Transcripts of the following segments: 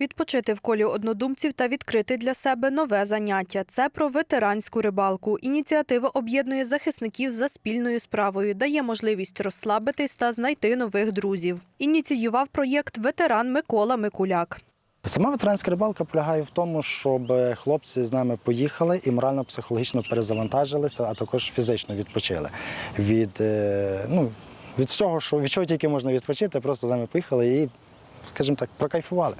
Відпочити в колі однодумців та відкрити для себе нове заняття. Це про ветеранську рибалку. Ініціатива об'єднує захисників за спільною справою, дає можливість розслабитись та знайти нових друзів. Ініціював проєкт ветеран Микола Микуляк. Сама ветеранська рибалка полягає в тому, щоб хлопці з нами поїхали і морально-психологічно перезавантажилися, а також фізично відпочили від, е, ну, від всього, що від чого тільки можна відпочити, просто з нами поїхали і, скажімо так, прокайфували.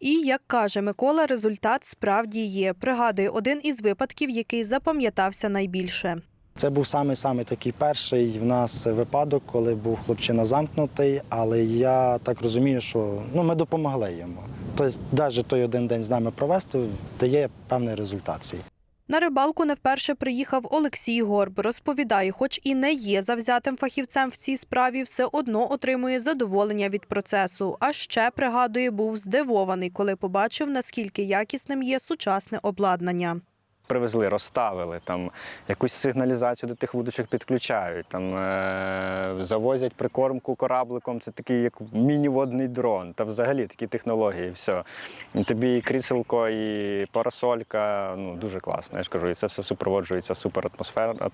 І, як каже Микола, результат справді є. Пригадує один із випадків, який запам'ятався найбільше. Це був саме саме такий перший в нас випадок, коли був хлопчина замкнутий, але я так розумію, що ну, ми допомогли йому. Тобто, навіть той один день з нами провести дає певний результат свій. На рибалку не вперше приїхав Олексій Горб. Розповідає, хоч і не є завзятим фахівцем в цій справі, все одно отримує задоволення від процесу. А ще пригадує, був здивований, коли побачив, наскільки якісним є сучасне обладнання. Привезли, розставили, там якусь сигналізацію до тих вудочок підключають, там е- завозять прикормку корабликом. Це такий як міні-водний дрон. Та взагалі такі технології. Все. І тобі і кріселко, і парасолька. Ну дуже класно. Я ж кажу, і це все супроводжується супер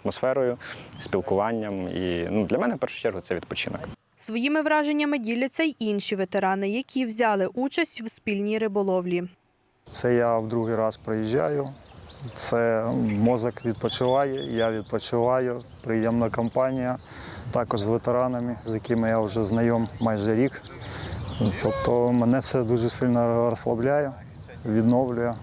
атмосферою, спілкуванням. І ну для мене в першу чергу це відпочинок. Своїми враженнями діляться й інші ветерани, які взяли участь в спільній риболовлі. Це я в другий раз приїжджаю. Це мозок відпочиває, я відпочиваю. Приємна компанія. Також з ветеранами, з якими я вже знайом майже рік. Тобто мене це дуже сильно розслабляє, відновлює.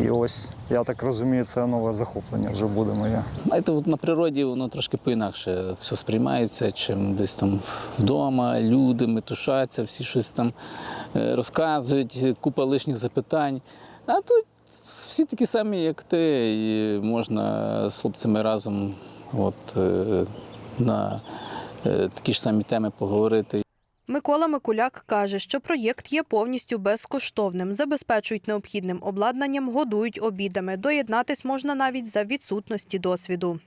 І ось, я так розумію, це нове захоплення вже буде моє. Знаєте, от на природі воно трошки по-інакше все сприймається, чим десь там вдома, люди метушаться, всі щось там е, розказують, купа лишніх запитань. А тут всі такі самі, як ти, і можна з хлопцями разом от, е, на е, такі ж самі теми поговорити. Микола Микуляк каже, що проєкт є повністю безкоштовним, забезпечують необхідним обладнанням, годують обідами. Доєднатись можна навіть за відсутності досвіду.